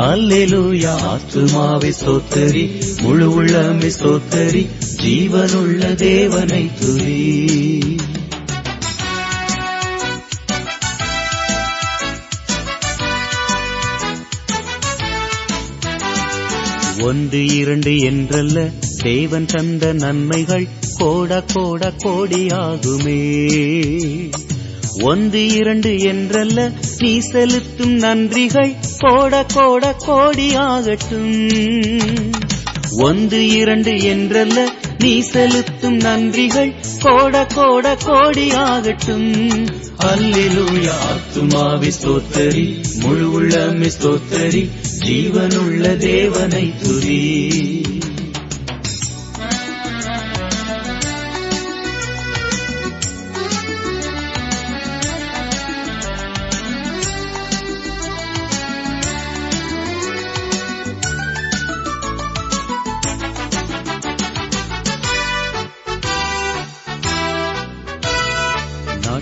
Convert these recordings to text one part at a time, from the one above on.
அல்லேலூயா. ஆத்துமாவை சோத்தரி முழு உள்ளமே சோத்தரி ஜீவனுள்ள தேவனை துரி ஒன்று இரண்டு என்றல்ல தேவன் தந்த நன்மைகள் கோட கோட கோடியாகுமே. ஒன்று இரண்டு என்றல்ல நீ செலுத்தும் நன்றிகள் கோட கோட கோடியாகட்டும். ஒன்று இரண்டு என்றல்ல நீ செலுத்தும் நன்றிகள் கோட கோட கோடியாகட்டும். அல்லேலூயா ஆத்துமாவி ஸ்தோத்தரி முழு உள்ளமே ஸ்தோத்தரி ஜீவனுள்ள தேவனை துரி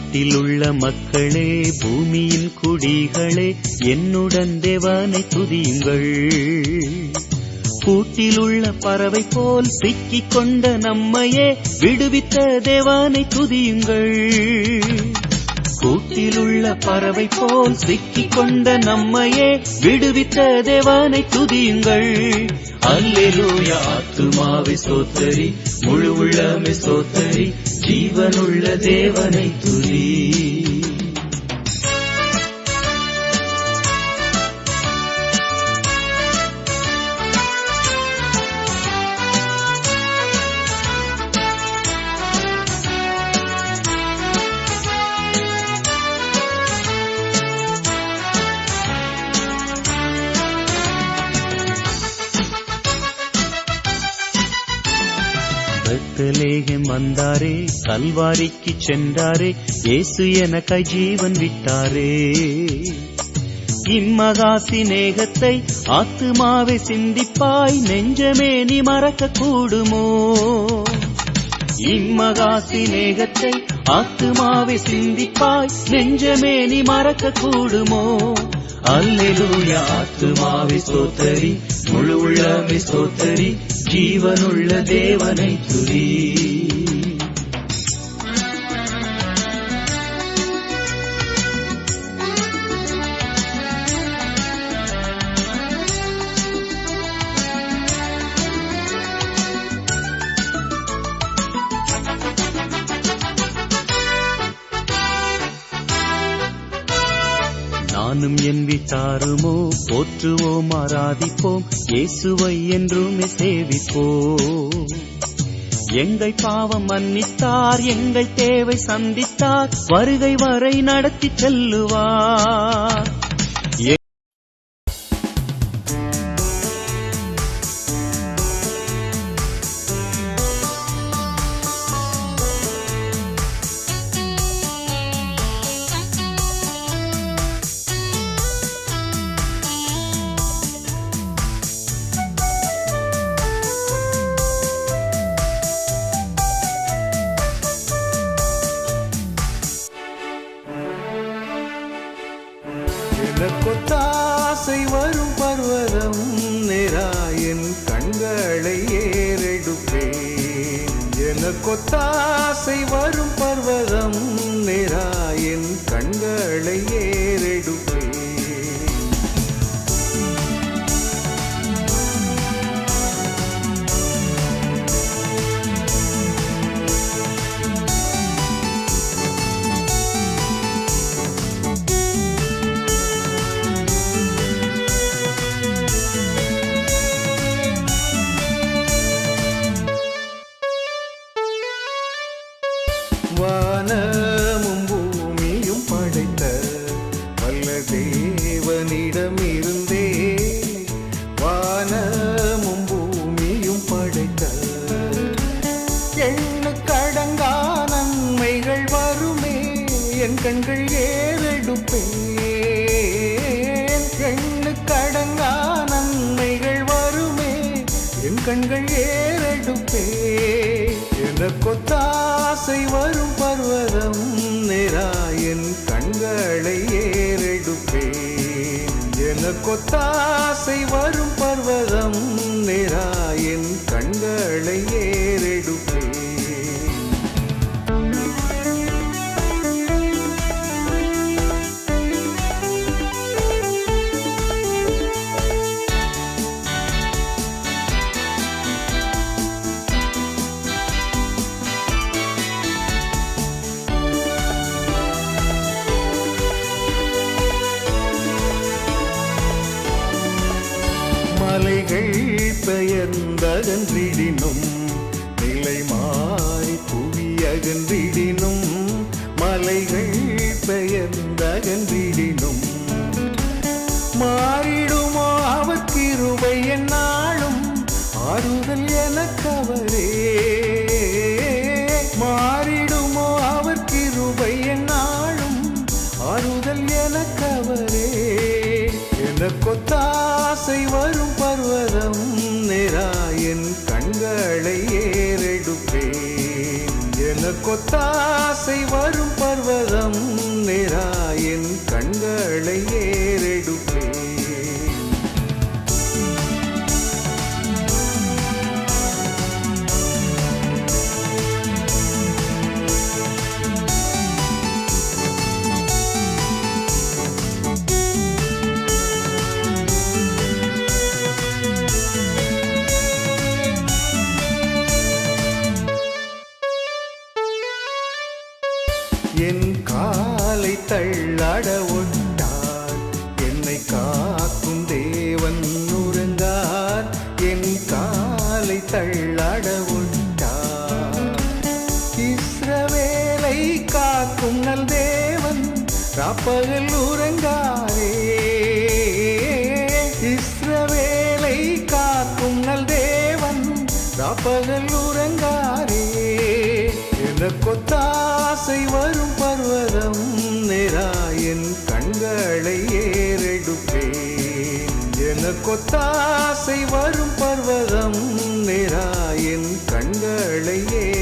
வானத்தில் உள்ள மக்களே பூமியின் குடிகளே என்னுடன் தேவனை துதியுங்கள். கூட்டில் உள்ள பறவை போல் சிக்கிக் கொண்ட நம்மையே விடுவித்த தேவானை துதியுங்கள். கூட்டிலுள்ள பறவை போல் சிக்கிக் கொண்ட நம்மையே விடுவித்த தேவனை துதியுங்கள். அல்லேலூயா ஆத்துமாவை சோத்தரி முழு உள்ளமே சோத்தரி ஜீவனுள்ள தேவனை துதி. பெத்தலேகம் வந்தாரே கல்வாரிக்கு சென்றாரே இயேசு எனக்காய் ஜீவன் விட்டாரே. இம்மகா சிநேகத்தை ஆத்துமாவை சிந்திப்பாய் நெஞ்சமே நீ மறக்க கூடுமோ? இம்மகா சிநேகத்தை ஆத்துமாவை சிந்திப்பாய் நெஞ்சமே நீ மறக்க கூடுமோ? அல்லேலூயா. ஆத்துமாவை ஸ்தோத்தரி. முழு உள்ளமே ஸ்தோத்தரி. ஜீவனுள்ள தேவனை துதி. தாருமோ போற்றுவோம் ஆராதிப்போம் இயேசுவை என்றுமே சேவிப்போம். எங்கள் பாவம் மன்னித்தார் எங்கள் தேவை சந்தித்தார். வருகை வரை நடத்தி செல்லுவார். வான கொத்தாசை வரும். கொத்தாசை வரும் பர்வதம் நேராயன் கண்களை ஏறெடுப்பேன். எனக்கொத்தாசை வரும் ஒட்டார் என்னை காக்கும் தேவன் உறங்கார் என் காலை தள்ளாட ஒட்டார் இஸ்ரவேலை காக்கும் நல் தேவன் ராப்பகல் உறங்காரே. இஸ்ரவேலை காக்கும் நல் தேவன் ராப்பகல் உறங்காரே. எனக்கொத்தாசை வரும் பர்வதம் கண்களை ஏறெடுப்பேன். எனக்கொத்தாசை வரும் பர்வதம் நேரா என் கண்களை ஏ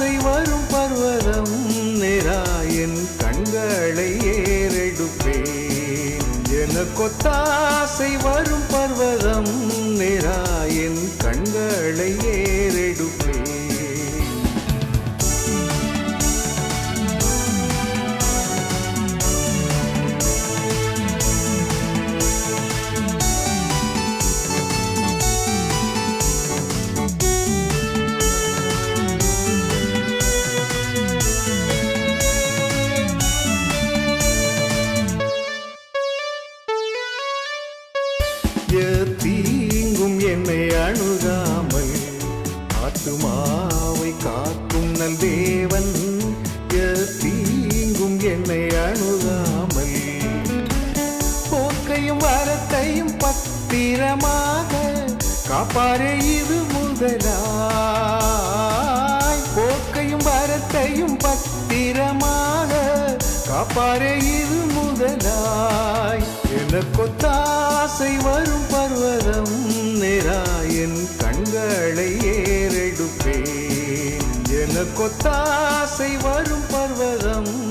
ஆசை வரும் பர்வதம் நேரா கண்களை ஏறெடுப்பேன். என கொத்தாசை வரும் பர்வதம் நேரா என் கண்களை என்னை அணுகாமல் போக்கையும் வரத்தையும் பத்திரமாக காப்பாரே இது முதலாய். போக்கையும் வரத்தையும் பத்திரமாக காப்பாரே இது முதலாய். எனக்கொத்தாசை வரும் பர்வதம் நேரா கண்களை ஏறெடுப்பேன். எனக்கொத்தாசை வரும் பர்வதம்